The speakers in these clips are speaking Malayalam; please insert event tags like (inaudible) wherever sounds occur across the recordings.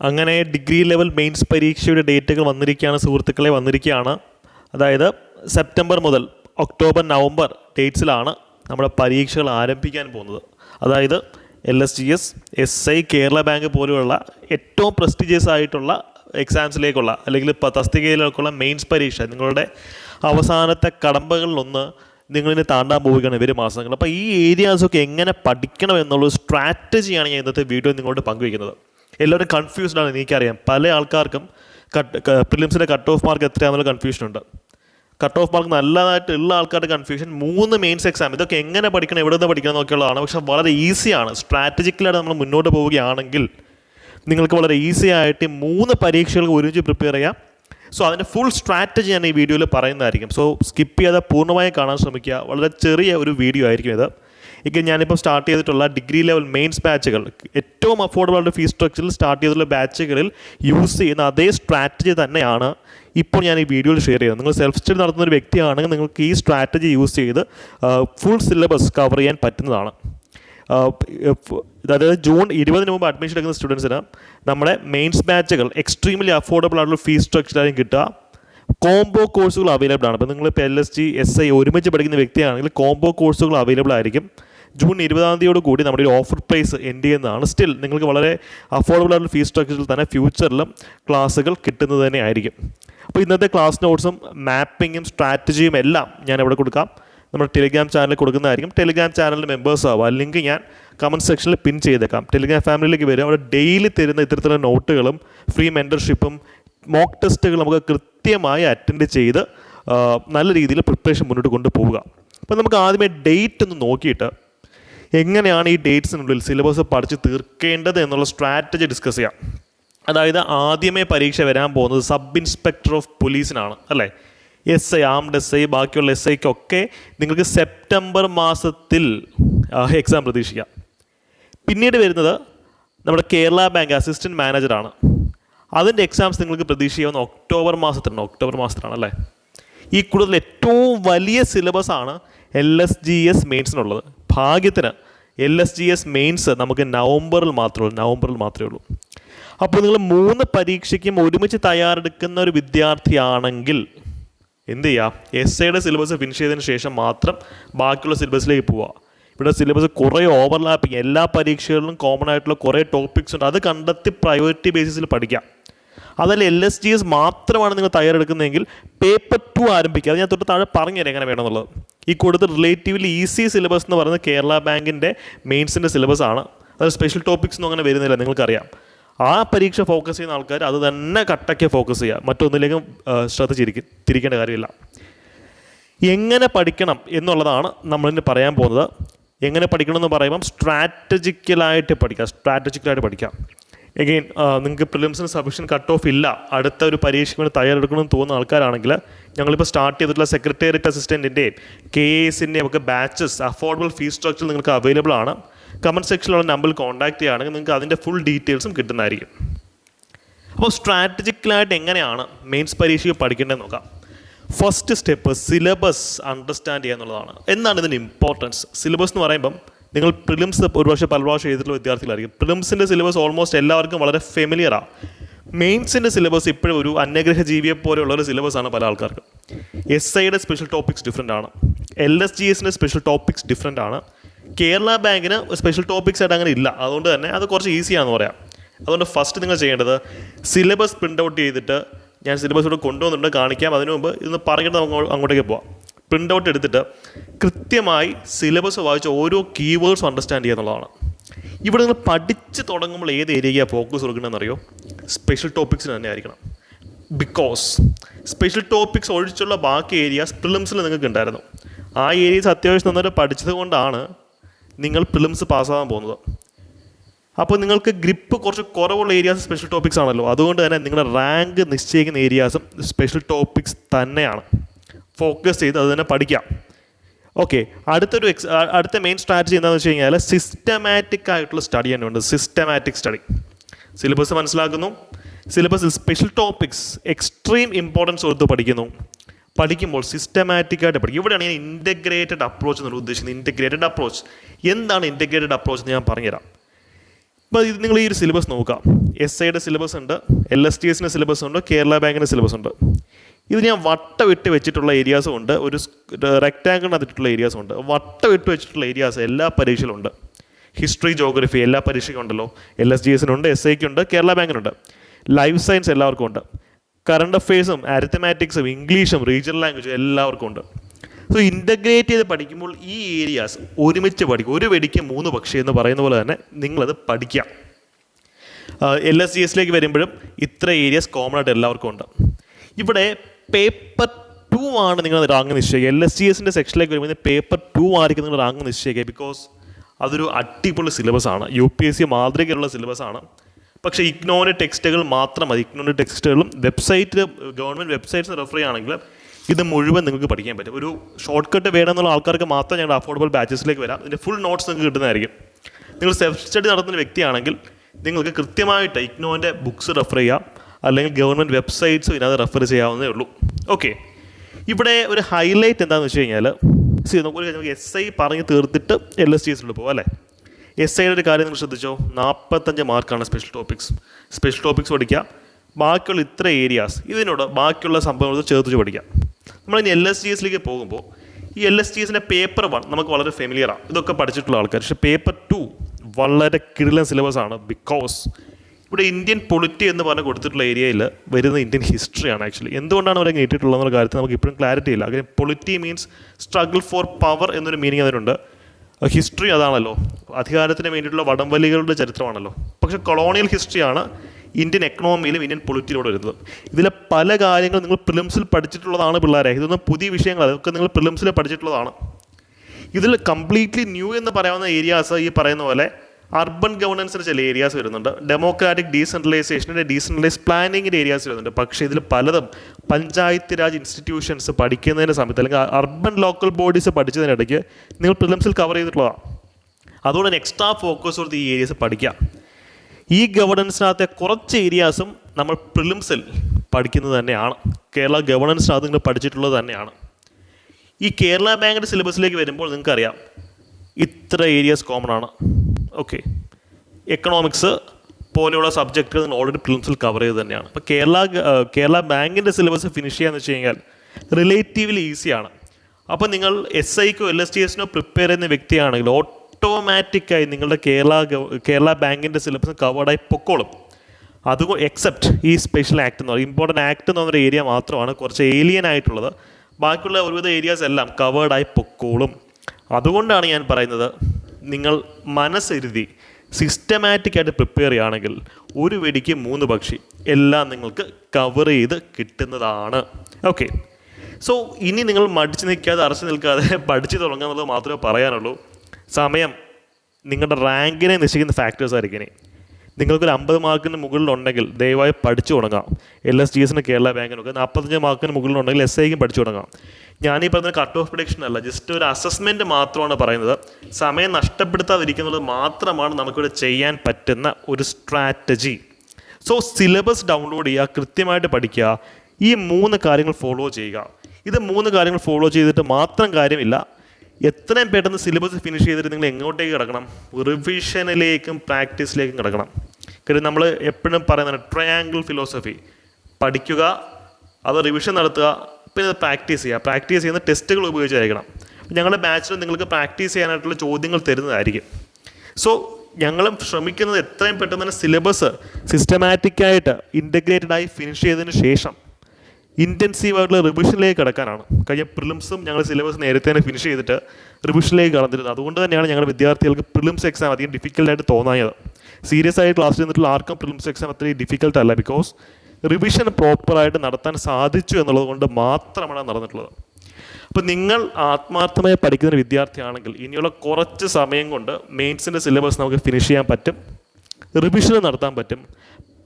അങ്ങനെ ഡിഗ്രി ലെവൽ മെയിൻസ് പരീക്ഷയുടെ ഡേറ്റുകൾ വന്നിരിക്കുകയാണ് സുഹൃത്തുക്കളെ വന്നിരിക്കുകയാണ്. അതായത് സെപ്റ്റംബർ മുതൽ ഒക്ടോബർ നവംബർ ഡേറ്റ്സിലാണ് നമ്മുടെ പരീക്ഷകൾ ആരംഭിക്കാൻ പോകുന്നത്. അതായത് L S G S S I Kerala bank പോലെയുള്ള ഏറ്റവും പ്രസ്റ്റീജിയസ് ആയിട്ടുള്ള എക്സാംസിലേക്കുള്ള അല്ലെങ്കിൽ തസ്തികയിലേക്കുള്ള മെയിൻസ് പരീക്ഷ. നിങ്ങളുടെ അവസാനത്തെ കടമ്പകളിലൊന്ന് നിങ്ങളിനെ താണ്ടാൻ പോവുകയാണ് ഇവർ മാസങ്ങൾ. അപ്പോൾ ഈ ഏരിയാസൊക്കെ എങ്ങനെ പഠിക്കണം എന്നുള്ള സ്ട്രാറ്റജിയാണ് ഞാൻ ഇന്നത്തെ വീഡിയോ നിങ്ങളോട് പങ്കുവയ്ക്കുന്നത്. എല്ലാവരും കൺഫ്യൂസ്ഡ് ആണ് എനിക്കറിയാം. പല ആൾക്കാർക്കും കട്ട് പ്രിലിംസിന്റെ കട്ട് ഓഫ് മാർക്ക് എത്രയാണെന്നുള്ള കൺഫ്യൂഷൻ ഉണ്ട്. കട്ട് ഓഫ് മാർക്ക് നല്ലതായിട്ട് ഉള്ള ആൾക്കാരുടെ കൺഫ്യൂഷൻ മൂന്ന് മെയിൻസ് എക്സാം ഇതൊക്കെ എങ്ങനെ പഠിക്കണം എവിടെ നിന്ന് പഠിക്കണം എന്നൊക്കെയുള്ളതാണ്. പക്ഷേ വളരെ ഈസിയാണ് സ്ട്രാറ്റജിക്കലായിട്ട് നമ്മൾ മുന്നോട്ട് പോവുകയാണെങ്കിൽ നിങ്ങൾക്ക് വളരെ ഈസി ആയിട്ട് മൂന്ന് പരീക്ഷകൾക്ക് ഒരുമിച്ച് പ്രിപ്പയർ ചെയ്യാം. സോ അതിന്റെ ഫുൾ സ്ട്രാറ്റജി ഞാൻ ഈ വീഡിയോയിൽ പറയുന്നതായിരിക്കും. സോ സ്കിപ്പ് ചെയ്യാതെ പൂർണമായി കാണാൻ ശ്രമിക്കുക. വളരെ ചെറിയ ഒരു വീഡിയോ ആയിരിക്കും ഇത്. ഇപ്പം ഞാനിപ്പോൾ സ്റ്റാർട്ട് ചെയ്തിട്ടുള്ള ഡിഗ്രി ലെവൽ മെയിൻസ് ബാച്ചുകൾ ഏറ്റവും അഫോർഡബിൾ ആയിട്ട് ഫീസ് സ്ട്രക്ചറിൽ സ്റ്റാർട്ട് ചെയ്തിട്ടുള്ള ബാച്ചുകളിൽ യൂസ് ചെയ്യുന്ന അതേ സ്ട്രാറ്റജി തന്നെയാണ് ഇപ്പോൾ ഞാൻ ഈ വീഡിയോയിൽ ഷെയർ ചെയ്യുന്നത്. നിങ്ങൾ സെൽഫ് സ്റ്റഡി നടത്തുന്ന ഒരു വ്യക്തിയാണെങ്കിൽ നിങ്ങൾക്ക് ഈ സ്ട്രാറ്റജി യൂസ് ചെയ്ത് ഫുൾ സിലബസ് കവർ ചെയ്യാൻ പറ്റുന്നതാണ്. അതായത് ജൂൺ ഇരുപതിന് മുമ്പ് അഡ്മിഷൻ എടുക്കുന്ന സ്റ്റുഡൻസിന് നമ്മുടെ മെയിൻസ് ബാച്ചുകൾ എക്സ്ട്രീംലി അഫോർഡബിൾ ആയിട്ടുള്ള ഫീസ് സ്ട്രക്ചറായിരിക്കും കിട്ടുക. കോംബോ കോഴ്സുകൾ അവൈലബിൾ ആണ്. അപ്പോൾ നിങ്ങൾ ഇപ്പോൾ L S G S I ഒരുമിച്ച് പഠിക്കുന്ന വ്യക്തിയാണെങ്കിൽ കോംബോ കോഴ്സുകൾ അവൈലബിൾ ആയിരിക്കും. ജൂൺ ഇരുപതാം തീയതിയോട് കൂടി നമ്മുടെ ഒരു ഓഫർ പ്രൈസ് എൻഡ് ചെയ്യുന്നതാണ്. സ്റ്റിൽ നിങ്ങൾക്ക് വളരെ അഫോർഡബിൾ ആയിട്ടുള്ള ഫീസ് സ്ട്രക്ചറിൽ തന്നെ ഫ്യൂച്ചറിലും ക്ലാസ്സുകൾ കിട്ടുന്നത് തന്നെ ആയിരിക്കും. അപ്പോൾ ഇന്നത്തെ ക്ലാസ് നോട്ട്സും മാപ്പിങ്ങും സ്ട്രാറ്റജിയും എല്ലാം ഞാൻ ഇവിടെ കൊടുക്കാം. നമ്മുടെ ടെലിഗ്രാം ചാനലിൽ കൊടുക്കുന്നതായിരിക്കും. ടെലിഗ്രാം ചാനലിൽ മെമ്പേഴ്സ് ആവുക. ലിങ്ക് ഞാൻ കമന്റ് സെക്ഷനിൽ പിൻ ചെയ്തേക്കാം. ടെലിഗ്രാം ഫാമിലിയിലേക്ക് വരും അവിടെ ഡെയിലി തരുന്ന ഇത്തരത്തിലുള്ള നോട്ടുകളും ഫ്രീ മെന്റർഷിപ്പും മോക്ക് ടെസ്റ്റുകൾ നമുക്ക് കൃത്യമായി അറ്റൻഡ് ചെയ്ത് നല്ല രീതിയിൽ പ്രിപ്പറേഷൻ മുന്നോട്ട് കൊണ്ടുപോവുക. അപ്പോൾ നമുക്ക് ആദ്യമേ ഡേറ്റ് ഒന്ന് നോക്കിയിട്ട് എങ്ങനെയാണ് ഈ ഡേറ്റ്സിനുള്ളിൽ സിലബസ് പഠിച്ച് തീർക്കേണ്ടത് എന്നുള്ള സ്ട്രാറ്റജി ഡിസ്കസ് ചെയ്യാം. അതായത് ആദ്യമേ പരീക്ഷ വരാൻ പോകുന്നത് സബ് ഇൻസ്പെക്ടർ ഓഫ് പോലീസിനാണ് അല്ലേ? S I armed S I ബാക്കിയുള്ള എസ് ഐക്കൊക്കെ നിങ്ങൾക്ക് സെപ്റ്റംബർ മാസത്തിൽ എക്സാം പ്രതീക്ഷിക്കാം. പിന്നീട് വരുന്നത് നമ്മുടെ കേരള ബാങ്ക് അസിസ്റ്റന്റ് മാനേജറാണ് അതിന്റെ എക്സാംസ് നിങ്ങൾക്ക് പ്രതീക്ഷിക്കാവുന്ന ഒക്ടോബർ മാസത്തിലാണ് ഒക്ടോബർ മാസത്തിലാണ് അല്ലേ? ഈ കൂടുതൽ ഏറ്റവും വലിയ സിലബസ് ആണ് എൽ എസ് ജി എസ് മെയിൻസിനുള്ളത് ഭാഗ്യത്തിന് L S G S mains നമുക്ക് നവംബറിൽ മാത്രമേ ഉള്ളൂ നവംബറിൽ മാത്രമേ ഉള്ളൂ. അപ്പോൾ നിങ്ങൾ മൂന്ന് പരീക്ഷയ്ക്കും ഒരുമിച്ച് തയ്യാറെടുക്കുന്ന ഒരു വിദ്യാർത്ഥിയാണെങ്കിൽ എന്ത് ചെയ്യുക എസ് ഐയുടെ സിലബസ് ഫിനിഷ് ചെയ്തതിന് ശേഷം മാത്രം ബാക്കിയുള്ള സിലബസിലേക്ക് പോവുക. ഇവിടെ സിലബസ് കുറേ ഓവർലാപ്പിങ് എല്ലാ പരീക്ഷകളിലും കോമൺ ആയിട്ടുള്ള കുറേ ടോപ്പിക്സ് ഉണ്ട്. അത് കണ്ടെത്തി പ്രയോറിറ്റി ബേസിസിൽ പഠിക്കാം. അതല്ല എൽ എസ് ജി എസ് മാത്രമാണ് നിങ്ങൾ തയ്യാറെടുക്കുന്നതെങ്കിൽ പേപ്പർ ടു ആരംഭിക്കുക. അത് ഞാൻ തൊട്ട് താഴെ പറഞ്ഞുതരാം എങ്ങനെ വേണമെന്നുള്ളത്. ഈ കൂടുതൽ റിലേറ്റീവ്ലി ഈസി സിലബസ് എന്ന് പറയുന്നത് കേരള ബാങ്കിന്റെ മെയിൻസിന്റെ സിലബസ് ആണ്. അത് സ്പെഷ്യൽ ടോപ്പിക്സ് ഒന്നും അങ്ങനെ വരുന്നില്ല നിങ്ങൾക്കറിയാം. ആ പരീക്ഷ ഫോക്കസ് ചെയ്യുന്ന ആൾക്കാർ അത് തന്നെ കട്ടയ്ക്ക് ഫോക്കസ് ചെയ്യുക. മറ്റൊന്നിലേക്കും ശ്രദ്ധ തിരിക്കേണ്ട കാര്യമില്ല. എങ്ങനെ പഠിക്കണം എന്നുള്ളതാണ് നമ്മളിന്ന് പറയാൻ പോകുന്നത്. എങ്ങനെ പഠിക്കണം എന്ന് പറയുമ്പം സ്ട്രാറ്റജിക്കലായിട്ട് പഠിക്കാം. സ്ട്രാറ്റജിക്കലായിട്ട് പഠിക്കാം. എഗെയിൻ നിങ്ങൾക്ക് പ്രിലിംസിന് സബ്മിഷൻ കട്ട് ഓഫ് ഇല്ല. അടുത്ത ഒരു പരീക്ഷയ്ക്ക് വേണ്ടി തയ്യാറെടുക്കണമെന്ന് തോന്നുന്ന ആൾക്കാരാണെങ്കിൽ ഞങ്ങളിപ്പോൾ സ്റ്റാർട്ട് ചെയ്തിട്ടുള്ള സെക്രട്ടേറിയറ്റ് അസിസ്റ്റന്റിന്റെയും കെ എസിന്റെയും ഒക്കെ ബാച്ചസ് അഫോർഡബിൾ ഫീസ് സ്ട്രക്ചർ നിങ്ങൾക്ക് അവൈലബിൾ ആണ്. കമന്റ് സെക്ഷനിലുള്ള നമ്പറിൽ കോൺടാക്ട് ചെയ്യുകയാണെങ്കിൽ നിങ്ങൾക്ക് അതിന്റെ ഫുൾ ഡീറ്റെയിൽസും കിട്ടുന്നതായിരിക്കും. അപ്പോൾ സ്ട്രാറ്റജിക്കലായിട്ട് എങ്ങനെയാണ് മെയിൻസ് പരീക്ഷയ്ക്ക് പഠിക്കേണ്ടതെന്ന് നോക്കാം. ഫസ്റ്റ് സ്റ്റെപ്പ് സിലബസ് അണ്ടർസ്റ്റാൻഡ് ചെയ്യുക എന്നുള്ളതാണ്. എന്താണ് ഇതിന്റെ ഇമ്പോർട്ടൻസ് സിലബസ് എന്ന് പറയുമ്പം നിങ്ങൾ പ്രിലിംസ് ഒരുപക്ഷെ പല പ്രാവശ്യം എഴുതിയിട്ടുള്ള വിദ്യാർത്ഥികളായിരിക്കും. പ്രിലിംസിന്റെ സിലബസ് ഓൾമോസ്റ്റ് എല്ലാവർക്കും വളരെ ഫെമിലിയറാണ് മെയിൻസിന്റെ സിലബസ് ഇപ്പോഴും ഒരു അന്യഗ്രഹ ജീവിയെ പോലെയുള്ള ഒരു സിലബസാണ് പല ആൾക്കാർക്കും. എസ് ഐയുടെ സ്പെഷ്യൽ ടോപ്പിക്സ് ഡിഫറെന്റ് ആണ്. എൽ എസ് ജി എസിന്റെ സ്പെഷ്യൽ ടോപ്പിക്സ് ഡിഫറെന്റ് ആണ്. കേരള ബാങ്കിന് സ്പെഷ്യൽ ടോപ്പിക്സ് ആയിട്ട് അങ്ങനെ ഇല്ല. അതുകൊണ്ട് തന്നെ അത് കുറച്ച് ഈസിയാണെന്ന് പറയാം. അതുകൊണ്ട് ഫസ്റ്റ് നിങ്ങൾ ചെയ്യേണ്ടത് സിലബസ് പ്രിന്റ് ഔട്ട് ചെയ്തിട്ട് ഞാൻ സിലബസ് ഇവിടെ കൊണ്ടുവന്നിട്ടുണ്ട് കാണിക്കാം. അതിനു മുമ്പ് ഇന്ന് പറഞ്ഞിട്ട് നമുക്ക് അങ്ങോട്ടേക്ക് പോവാം. പ്രിന്റ് ഔട്ട് എടുത്തിട്ട് കൃത്യമായി സിലബസ് വായിച്ച് ഓരോ കീവേഡ്സ് അണ്ടർസ്റ്റാൻഡ് ചെയ്യുക എന്നുള്ളതാണ്. ഇവിടെ നിങ്ങൾ പഠിച്ച് തുടങ്ങുമ്പോൾ ഏത് ഏരിയയ്ക്കാണ് ഫോക്കസ് കൊടുക്കണമെന്ന് അറിയോ സ്പെഷ്യൽ ടോപ്പിക്സിന് തന്നെ ആയിരിക്കണം. ബിക്കോസ് സ്പെഷ്യൽ ടോപ്പിക്സ് ഒഴിച്ചുള്ള ബാക്കി ഏരിയാസ് പ്രിലിംസിൽ നിങ്ങൾക്ക് ഉണ്ടായിരുന്നു. ആ ഏരിയസ് അത്യാവശ്യം നന്നായിട്ട് പഠിച്ചത് കൊണ്ടാണ് നിങ്ങൾ പ്രിലിംസ് പാസ്സാകാൻ പോകുന്നത്. അപ്പോൾ നിങ്ങൾക്ക് ഗ്രിപ്പ് കുറച്ച് കുറവുള്ള ഏരിയാസ് സ്പെഷ്യൽ ടോപ്പിക്സ് ആണല്ലോ. അതുകൊണ്ട് തന്നെ നിങ്ങളുടെ റാങ്ക് നിശ്ചയിക്കുന്ന ഏരിയാസും സ്പെഷ്യൽ ടോപ്പിക്സ് തന്നെയാണ്. ഫോക്കസ് ചെയ്ത് അത് തന്നെ പഠിക്കാം. ഓക്കെ അടുത്തൊരു എക്സ് അടുത്ത മെയിൻ സ്ട്രാറ്റജി എന്താണെന്ന് വെച്ച് കഴിഞ്ഞാൽ സിസ്റ്റമാറ്റിക് ആയിട്ടുള്ള സ്റ്റഡി തന്നെ ഉണ്ട്. സിസ്റ്റമാറ്റിക് സ്റ്റഡി സിലബസ് മനസ്സിലാക്കുന്നു. സിലബസിൽ സ്പെഷ്യൽ ടോപ്പിക്സ് എക്സ്ട്രീം ഇമ്പോർട്ടൻസ് കൊടുത്ത് പഠിക്കുന്നു. പഠിക്കുമ്പോൾ സിസ്റ്റമാറ്റിക്കായിട്ട് പഠിക്കും. ഇവിടെയാണ് ഞാൻ ഇന്റഗ്രേറ്റഡ് അപ്രോച്ച് എന്നുള്ള ഉദ്ദേശിക്കുന്നത്. ഇന്റഗ്രേറ്റഡ് അപ്രോച്ച് എന്താണ് ഇന്റഗ്രേറ്റഡ് അപ്രോച്ച് എന്ന് ഞാൻ പറഞ്ഞുതരാം. അപ്പോൾ ഇത് നിങ്ങൾ ഈ ഒരു സിലബസ് നോക്കാം എസ് ഐയുടെ സിലബസ് ഉണ്ട് എൽ എസ് ടി എസിന്റെ സിലബസ് ഉണ്ട് കേരള ബാങ്കിന്റെ സിലബസ് ഉണ്ട്. ഇത് ഞാൻ വട്ട വിട്ട് വെച്ചിട്ടുള്ള ഏരിയാസും ഉണ്ട്. ഒരു റെക്റ്റാങ്കിളിനകത്തിട്ടുള്ള ഏരിയാസും ഉണ്ട്. വട്ട വിട്ട് വെച്ചിട്ടുള്ള ഏരിയാസ് എല്ലാ പരീക്ഷയിലും ഉണ്ട്. ഹിസ്റ്ററി ജോഗ്രഫി എല്ലാ പരീക്ഷയ്ക്കും ഉണ്ടല്ലോ. എൽ എസ് ജി എസിനുണ്ട് എസ് ഐക്കുണ്ട് കേരള ബാങ്കിനുണ്ട് ലൈഫ് സയൻസ് എല്ലാവർക്കും ഉണ്ട്. കറണ്ട് അഫയേഴ്സും അരിത്തമാറ്റിക്സും ഇംഗ്ലീഷും റീജിയണൽ ലാംഗ്വേജും എല്ലാവർക്കും ഉണ്ട്. സോ ഇന്റഗ്രേറ്റ് ചെയ്ത് പഠിക്കുമ്പോൾ ഈ ഏരിയാസ് ഒരുമിച്ച് പഠിക്കും. ഒരു വെടിക്ക് മൂന്ന് പക്ഷി എന്ന് പറയുന്ന പോലെ തന്നെ നിങ്ങളത് പഠിക്കുക. എൽ എസ് ജി എസിലേക്ക് വരുമ്പോഴും ഇത്ര ഏരിയാസ് കോമൺ ആയിട്ട് എല്ലാവർക്കും ഉണ്ട്. ഇവിടെ പേപ്പർ ടു ആണ് നിങ്ങൾ റാങ്ക് നിശ്ചയിക്കുക. എൽ എസ് സി എസിന്റെ സെക്ഷനിലേക്ക് വരുമ്പോൾ പേപ്പർ ടു ആയിരിക്കും നിങ്ങൾ റാങ്ക് നിശ്ചയിക്കുക. ബിക്കോസ് അതൊരു അടിപൊളി സിലബസ് ആണ്. യു പി എസ് സി മാതൃകയുള്ള സിലബസ് ആണ്. പക്ഷേ ഇഗ്നോന്റെ ടെക്സ്റ്റുകൾ മാത്രം മതി. ഇഗ്നോന്റെ ടെക്സ്റ്റുകളും വെബ്സൈറ്റ് ഗവൺമെന്റ് വെബ്സൈറ്റ്സ് റെഫർ ചെയ്യുകയാണെങ്കിൽ ഇത് മുഴുവൻ നിങ്ങൾക്ക് പഠിക്കാൻ പറ്റും. ഒരു ഷോർട്ട് കട്ട് വേണമെന്നുള്ള ആൾക്കാർക്ക് മാത്രം ഞങ്ങളുടെ അഫോർഡബിൾ ബാച്ചസിലേക്ക് വരാം. ഇതിന്റെ ഫുൾ നോട്ട്സ് നിങ്ങൾക്ക് കിട്ടുന്നതായിരിക്കും. നിങ്ങൾ സെൽഫ് സ്റ്റഡി നടത്തുന്ന വ്യക്തിയാണെങ്കിൽ നിങ്ങൾക്ക് കൃത്യമായിട്ട് ഇഗ്നോന്റെ ബുക്സ് റെഫർ ചെയ്യാം അല്ലെങ്കിൽ ഗവൺമെന്റ് വെബ്സൈറ്റ്സും ഇതിനകത്ത് റെഫർ ചെയ്യാവുന്നേ ഉള്ളൂ. ഓക്കെ ഇവിടെ ഒരു ഹൈലൈറ്റ് എന്താണെന്ന് വെച്ച് കഴിഞ്ഞാൽ നമുക്ക് നമുക്ക് എസ് ഐ പറഞ്ഞ് തീർത്തിട്ട് എൽ എസ് ടി എസിലോട്ട് പോകാം അല്ലേ? എസ് ഐയുടെ ഒരു കാര്യം നിങ്ങൾ ശ്രദ്ധിച്ചോ? നാൽപ്പത്തഞ്ച് മാർക്കാണ് സ്പെഷ്യൽ ടോപ്പിക്സ് സ്പെഷ്യൽ ടോപ്പിക്സ് പഠിക്കുക ബാക്കിയുള്ള ഇത്ര ഏരിയാസ് ഇതിനോട് ബാക്കിയുള്ള സംഭവങ്ങൾ ചേർത്ത് പഠിക്കാം. നമ്മൾ ഇനി എൽ എസ് ടി എസിലേക്ക് പോകുമ്പോൾ ഈ എൽ എസ് ടി എസിന്റെ പേപ്പർ വൺ നമുക്ക് വളരെ ഫെമിലിയറാണ് ഇതൊക്കെ പഠിച്ചിട്ടുള്ള ആൾക്കാർ പക്ഷേ പേപ്പർ ടു വളരെ കിടിലൻ സിലബസ് ആണ് ബിക്കോസ് ഇവിടെ ഇന്ത്യൻ പൊളിറ്റി എന്ന് പറഞ്ഞ് കൊടുത്തിട്ടുള്ള ഏരിയയിൽ വരുന്ന ഇന്ത്യൻ ഹിസ്റ്ററിയാണ് ആക്ച്വലി എന്തുകൊണ്ടാണ് അവരെ കേട്ടിട്ടുള്ളതെന്നുള്ള കാര്യത്തിൽ നമുക്ക് ഇപ്പോഴും ക്ലാരിറ്റി ഇല്ല. കാര്യം polity means struggle for power എന്നൊരു മീനിങ് അതിനുണ്ട്. ഹിസ്റ്ററി അതാണല്ലോ. അധികാരത്തിന് വേണ്ടിയിട്ടുള്ള വടംവലികളുടെ ചരിത്രമാണല്ലോ. പക്ഷേ കൊളോണിയൽ ഹിസ്റ്ററിയാണ് ഇന്ത്യൻ എക്കണോമിയിലും ഇന്ത്യൻ പൊളിറ്റിയിലൂടെ വരുന്നത്. ഇതിലെ പല കാര്യങ്ങളും നിങ്ങൾ പ്രിലിംസിൽ പഠിച്ചിട്ടുള്ളതാണ് പിള്ളേരെ. ഇതൊന്നും പുതിയ വിഷയങ്ങൾ അതൊക്കെ നിങ്ങൾ പ്രിലിംസിൽ പഠിച്ചിട്ടുള്ളതാണ്. ഇതിൽ കംപ്ലീറ്റ്ലി ന്യൂ എന്ന് പറയാവുന്ന ഏരിയാസ് ഈ പറയുന്ന പോലെ അർബൻ ഗവർണൻസിന് ചില ഏരിയാസ് വരുന്നുണ്ട്. ഡെമോക്രാറ്റിക് ഡീസെൻട്രലൈസേഷന്റെ ഡീസെൻട്രലൈസ് പ്ലാനിങ്ങിന്റെ ഏരിയാസ് വരുന്നുണ്ട്. പക്ഷേ ഇതിൽ പലതും പഞ്ചായത്ത് രാജ് ഇൻസ്റ്റിറ്റ്യൂഷൻസ് പഠിക്കുന്നതിന്റെ സമയത്ത് അല്ലെങ്കിൽ അർബൻ ലോക്കൽ ബോഡീസ് പഠിച്ചതിനിടയ്ക്ക് നിങ്ങൾ പ്രിലിംസിൽ കവർ ചെയ്തിട്ടുള്ളതാണ് അതുകൊണ്ട് തന്നെ എക്സ്ട്രാ ഫോക്കസ് കൊടുത്ത് ഈ ഏരിയാസ് പഠിക്കാം. ഈ ഗവർണൻസിനകത്തെ കുറച്ച് ഏരിയാസും നമ്മൾ പ്രിലിംസിൽ പഠിക്കുന്നത് തന്നെയാണ്. കേരള ഗവർണൻസിനകത്ത് നിങ്ങൾ പഠിച്ചിട്ടുള്ളത് തന്നെയാണ്. ഈ കേരള ബാങ്കിന്റെ സിലബസിലേക്ക് വരുമ്പോൾ നിങ്ങൾക്കറിയാം ഇത്ര ഏരിയാസ് കോമൺ ആണ്. ഓക്കെ എക്കണോമിക്സ് പോലെയുള്ള സബ്ജക്റ്റ് ഓൾറെഡി പ്രിലിംസിൽ കവർ ചെയ്ത് തന്നെയാണ്. അപ്പോൾ കേരള കേരള ബാങ്കിന്റെ സിലബസ് ഫിനിഷ് ചെയ്യാന്ന് വെച്ച് കഴിഞ്ഞാൽ റിലേറ്റീവ്ലി ഈസിയാണ് അപ്പോൾ നിങ്ങൾ എസ് ഐക്കോ എൽ എസ് ടി എസിനോ പ്രിപ്പയർ ചെയ്യുന്ന വ്യക്തിയാണെങ്കിൽ ഓട്ടോമാറ്റിക്കായി നിങ്ങളുടെ കേരള കേരള ബാങ്കിന്റെ സിലബസ് കവേർഡായി പൊക്കോളും. അതുകൊണ്ട് എക്സെപ്റ്റ് ഈ സ്പെഷ്യൽ ആക്ട് എന്ന് പറയുന്നത് ഇമ്പോർട്ടന്റ് ആക്ട് എന്ന് പറഞ്ഞൊരു ഏരിയ മാത്രമാണ് കുറച്ച് ഏലിയൻ ആയിട്ടുള്ളത്. ബാക്കിയുള്ള ഒരുവിധ ഏരിയാസ് എല്ലാം കവേർഡായി പൊക്കോളും. അതുകൊണ്ടാണ് ഞാൻ പറയുന്നത് നിങ്ങൾ മനസ്സെരുതി സിസ്റ്റമാറ്റിക്കായിട്ട് പ്രിപ്പയർ ചെയ്യുകയാണെങ്കിൽ ഒരു വെടിക്ക് മൂന്ന് പക്ഷി എല്ലാം നിങ്ങൾക്ക് കവർ ചെയ്ത് കിട്ടുന്നതാണ്. ഓക്കെ സോ ഇനി നിങ്ങൾ മടിച്ചു നിൽക്കാതെ അറച്ചു നിൽക്കാതെ (laughs) പഠിച്ചു തുടങ്ങുക എന്നുള്ളത് മാത്രമേ പറയാനുള്ളൂ. സമയം നിങ്ങളുടെ റാങ്കിനെ നിശ്ചയിക്കുന്ന ഫാക്ടേഴ്സ് ആയിരിക്കും ഇനി. നിങ്ങൾക്കൊരു അമ്പത് മാർക്കിന് മുകളിലുണ്ടെങ്കിൽ ദയവായി പഠിച്ചു തുടങ്ങാം. എൽ എസ് ജി എസിന് കേരള ബാങ്കിനൊക്കെ നാൽപ്പത്തഞ്ച് മാർക്കിന് മുകളിലുണ്ടെങ്കിൽ എസ് ഐക്കും പഠിച്ചു തുടങ്ങാം. ഈ പറഞ്ഞ കട്ട് ഓഫ് പ്രഡിക്ഷൻ അല്ല ജസ്റ്റ് ഒരു അസസ്മെന്റ് മാത്രമാണ് പറയുന്നത്. സമയം നഷ്ടപ്പെടുത്താതിരിക്കുന്നത് മാത്രമാണ് നമുക്കിവിടെ ചെയ്യാൻ പറ്റുന്ന ഒരു സ്ട്രാറ്റജി സോ സിലബസ് ഡൗൺലോഡ് ചെയ്യുക കൃത്യമായിട്ട് പഠിക്കുക ഈ മൂന്ന് കാര്യങ്ങൾ ഫോളോ ചെയ്യുക. ഇത് മൂന്ന് കാര്യങ്ങൾ ഫോളോ ചെയ്തിട്ട് മാത്രം കാര്യമില്ല. എത്രയും പെട്ടെന്ന് സിലബസ് ഫിനിഷ് ചെയ്തിട്ട് നിങ്ങൾ എങ്ങോട്ടേക്ക് കിടക്കണം? റിവിഷനിലേക്കും പ്രാക്ടീസിലേക്കും കിടക്കണം. കാര്യം നമ്മൾ എപ്പോഴും പറയുന്നത് ട്രയാങ്കിൾ ഫിലോസഫി പഠിക്കുക അത് റിവിഷൻ നടത്തുക പിന്നെ അത് പ്രാക്ടീസ് ചെയ്യുക. പ്രാക്ടീസ് ചെയ്യുന്ന ടെസ്റ്റുകൾ ഉപയോഗിച്ചായിരിക്കണം. ഞങ്ങളുടെ ബാച്ചിൽ നിങ്ങൾക്ക് പ്രാക്ടീസ് ചെയ്യാനായിട്ടുള്ള ചോദ്യങ്ങൾ തരുന്നതായിരിക്കും. സോ ഞങ്ങളും ശ്രമിക്കുന്നത് എത്രയും പെട്ടെന്ന് തന്നെ സിലബസ് സിസ്റ്റമാറ്റിക്കായിട്ട് ഇന്റഗ്രേറ്റഡ് ആയി ഫിനിഷ് ചെയ്തതിന് ശേഷം ഇന്റൻസീവായിട്ടുള്ള റിവിഷനിലേക്ക് കിടക്കാനാണ്. കഴിഞ്ഞ പ്രിലിംസും ഞങ്ങൾ സിലബസ് നേരത്തെ തന്നെ ഫിനിഷ് ചെയ്തിട്ട് റിവിഷനിലേക്ക് കടന്നിരുന്നത്. അതുകൊണ്ട് തന്നെയാണ് ഞങ്ങളുടെ വിദ്യാർത്ഥികൾക്ക് പ്രിലിംസ് എക്സാം അധികം ഡിഫിക്കൽട്ടായിട്ട് തോന്നായത് സീരിയസ് ആയി ക്ലാസ് ചെയ്തിട്ടുള്ള ആർക്കും പ്രിലിംസ് എക്സാം അത്രയും ഡിഫിക്കൽട്ട് അല്ല ബിക്കോസ് റിവിഷൻ പ്രോപ്പറായിട്ട് നടത്താൻ സാധിച്ചു എന്നുള്ളത് കൊണ്ട് മാത്രമാണ് നടന്നിട്ടുള്ളത്. അപ്പോൾ നിങ്ങൾ ആത്മാർത്ഥമായി പഠിക്കുന്ന ഒരു വിദ്യാർത്ഥിയാണെങ്കിൽ ഇനിയുള്ള കുറച്ച് സമയം കൊണ്ട് മെയിൻസിന്റെ സിലബസ് നമുക്ക് ഫിനിഷ് ചെയ്യാൻ പറ്റും റിവിഷൻ നടത്താൻ പറ്റും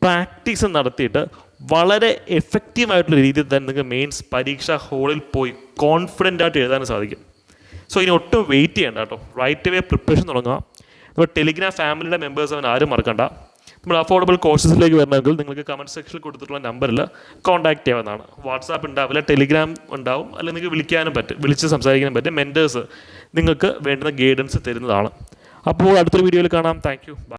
പ്രാക്ടീസ് നടത്തിയിട്ട് വളരെ എഫക്റ്റീവായിട്ടുള്ള രീതിയിൽ തന്നെ നിങ്ങൾക്ക് മെയിൻസ് പരീക്ഷാ ഹോളിൽ പോയി കോൺഫിഡന്റ് ആയിട്ട് എഴുതാൻ സാധിക്കും. സോ ഇനി ഒട്ടും വെയിറ്റ് ചെയ്യേണ്ട കേട്ടോ. റൈറ്റ് വേ പ്രിപ്പറേഷൻ തുടങ്ങുക നമ്മുടെ ടെലിഗ്രാം ഫാമിലിയുടെ മെമ്പേഴ്സ് അവൻ ആരും മറക്കണ്ട. നമ്മൾ അഫോർഡബിൾ കോഴ്സസിലേക്ക് വരണമെങ്കിൽ നിങ്ങൾക്ക് കമന്റ് സെക്ഷനിൽ കൊടുത്തിട്ടുള്ള നമ്പറിൽ കോൺടാക്ട് ചെയ്യാവുന്നതാണ്. വാട്സാപ്പ് ഉണ്ടാവില്ല ടെലിഗ്രാം ഉണ്ടാവും അല്ലെങ്കിൽ നിങ്ങൾക്ക് വിളിക്കാനും പറ്റും വിളിച്ച് സംസാരിക്കാനും പറ്റും. മെന്റേഴ്സ് നിങ്ങൾക്ക് വേണ്ടുന്ന ഗൈഡൻസ് തരുന്നതാണ്. അപ്പോൾ അടുത്തൊരു വീഡിയോയിൽ കാണാം. Thank you